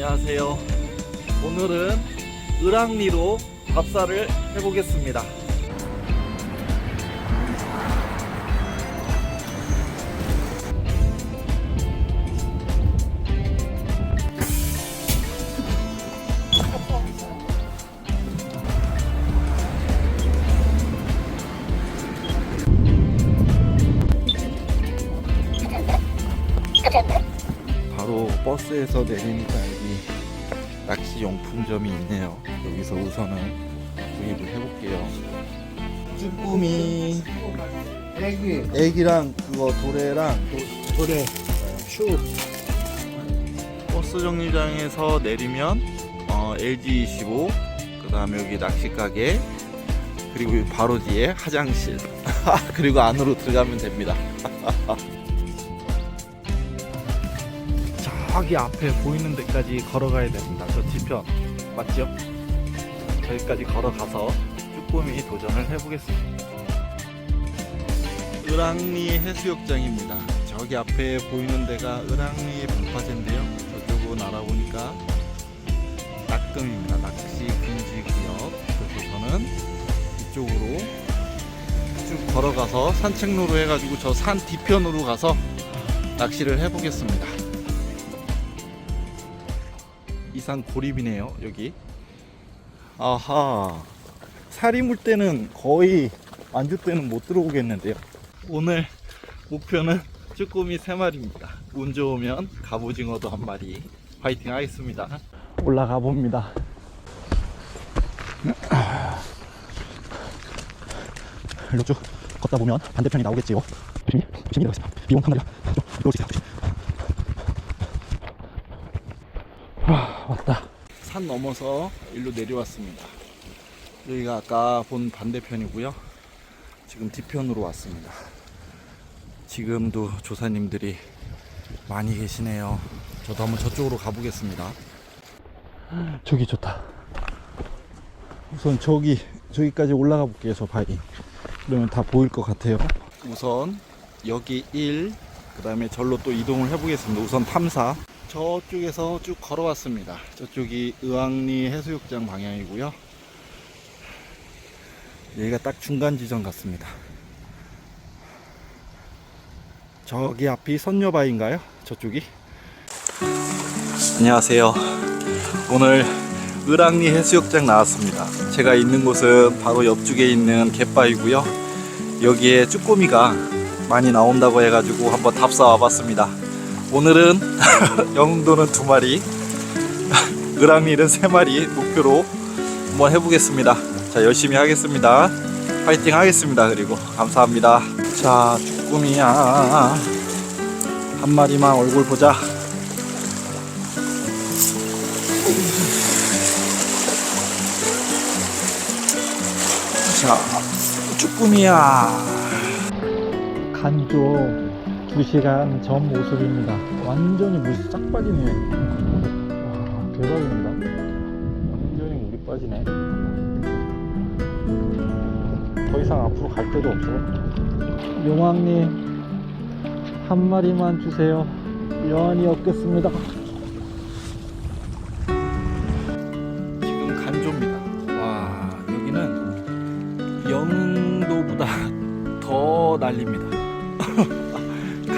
안녕하세요. 오늘은 을왕리로 답사를 해보겠습니다. 바로 버스에서 내리니까 낚시 용품점이 있네요. 여기서 우선은 구입을 해볼게요. 쭈꾸미, 애기 애기랑 그거 도래랑 도래 슈 버스 정류장에서 내리면 어, LG25, 그 다음에 여기 낚시 가게, 그리고 바로 뒤에 화장실, 그리고 안으로 들어가면 됩니다. 저기 앞에 보이는 데까지 걸어가야 됩니다. 저 뒤편 맞죠? 저기까지 걸어가서 쭈꾸미 도전을 해보겠습니다. 을왕리 해수욕장입니다. 저기 앞에 보이는 데가 을왕리 방파제인데요. 저쪽은 알아보니까 낙금입니다. 낚시 금지 구역. 그래서 저는 이쪽으로 쭉 걸어가서 산책로로 해가지고 저 산 뒤편으로 가서 낚시를 해보겠습니다. 이산 고립이네요 여기 아하 살이 물 때는 거의 안주 때는 못 들어오겠는데요 오늘 목표는 쭈꾸미 3마리입니다 운 좋으면 갑오징어도 한 마리 파이팅 하겠습니다 올라가 봅니다 쭉 걷다 보면 반대편이 나오겠지요. 조심히, 조심히 들어가세요. 비용 한 마리가 좀 들어오세요. 조심. 와, 왔다. 산 넘어서 일로 내려왔습니다 여기가 아까 본 반대편이고요 지금 뒤편으로 왔습니다 지금도 조사님들이 많이 계시네요 저도 한번 저쪽으로 가보겠습니다 저기 좋다. 우선 저기, 저기까지 올라가 볼게요, 저 바위. 그러면 다 보일 것 같아요. 우선 여기 1, 그 다음에 절로 또 이동을 해보겠습니다. 우선 탐사. 저쪽에서 쭉 걸어왔습니다. 저쪽이 의왕리 해수욕장 방향이고요. 여기가 딱 중간 지점 같습니다. 저기 앞이 선녀바위인가요? 저쪽이? 안녕하세요. 오늘 을왕리 해수욕장 나왔습니다. 제가 있는 곳은 바로 옆쪽에 있는 갯바위고요. 여기에 쭈꾸미가 많이 나온다고 해가지고 한번 답사 와봤습니다. 오늘은 영도는 두 마리, 을왕리는 세 마리 목표로 한번 해보겠습니다. 자 열심히 하겠습니다. 파이팅 하겠습니다. 그리고 감사합니다. 자 쭈꾸미야 한 마리만 얼굴 보자. 자 쭈꾸미야. 간조 2시간 전 모습입니다. 완전히 물이 싹 빠지네. 와, 대박입니다. 완전히 물이 빠지네. 더 이상 앞으로 갈 데도 없어요. 용왕님, 한 마리만 주세요. 여한이 없겠습니다. 지금 간조입니다. 와 여기는 영도보다 더 날립니다.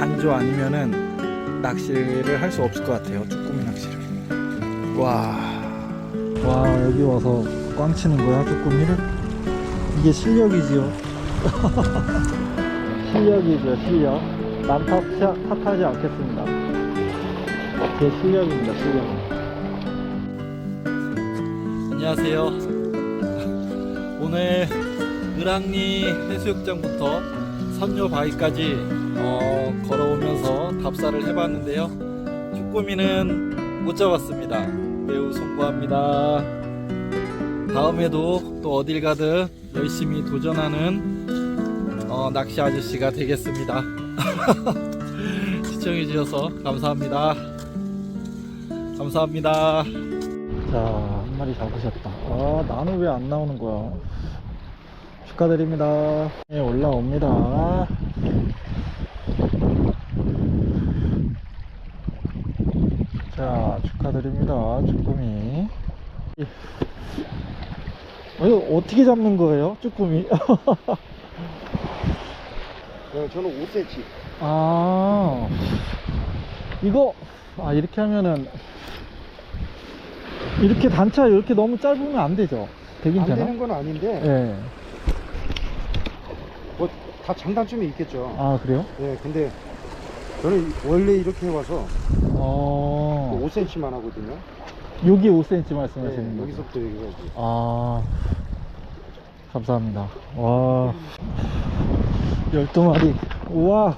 간조 아니면은 낚시를 할 수 없을 것 같아요. 쭈꾸미 낚시를. 와 와, 여기 와서 꽝 치는 거야, 쭈꾸미를? 이게 실력이지요. 실력이죠, 실력. 남 탓, 탓하지 않겠습니다. 제 실력입니다, 실력. 안녕하세요. 오늘 을왕리 해수욕장부터 선녀바위까지 어, 걸어오면서 답사를 해봤는데요. 쭈꾸미는 못 잡았습니다. 매우 송구합니다. 다음에도 또 어딜 가든 열심히 도전하는 어, 낚시 아저씨가 되겠습니다. 시청해주셔서 감사합니다. 감사합니다. 자, 한 마리 잡으셨다. 아, 나는 왜 안 나오는 거야? 축하드립니다. 네, 올라옵니다. 자, 축 축하드립니다. 쭈꾸미. 어, 이거 어떻게 잡는 거예요? 쭈꾸미. 네, 저는 5cm. 아, 이거, 아, 이렇게 하면은, 이렇게 단차 이렇게 너무 짧으면 안 되죠? 되긴 안 되나? 되는 건 아닌데 예. 뭐다 장단점이 있겠죠. 아, 그래요? 네, 근데 저는 원래 이렇게 해와서 어, 5cm만 하거든요. 여기 5cm 네, 말씀하시는 거죠? 여기서부터 여기까지. 아, 감사합니다. 와, 12마리. 우와,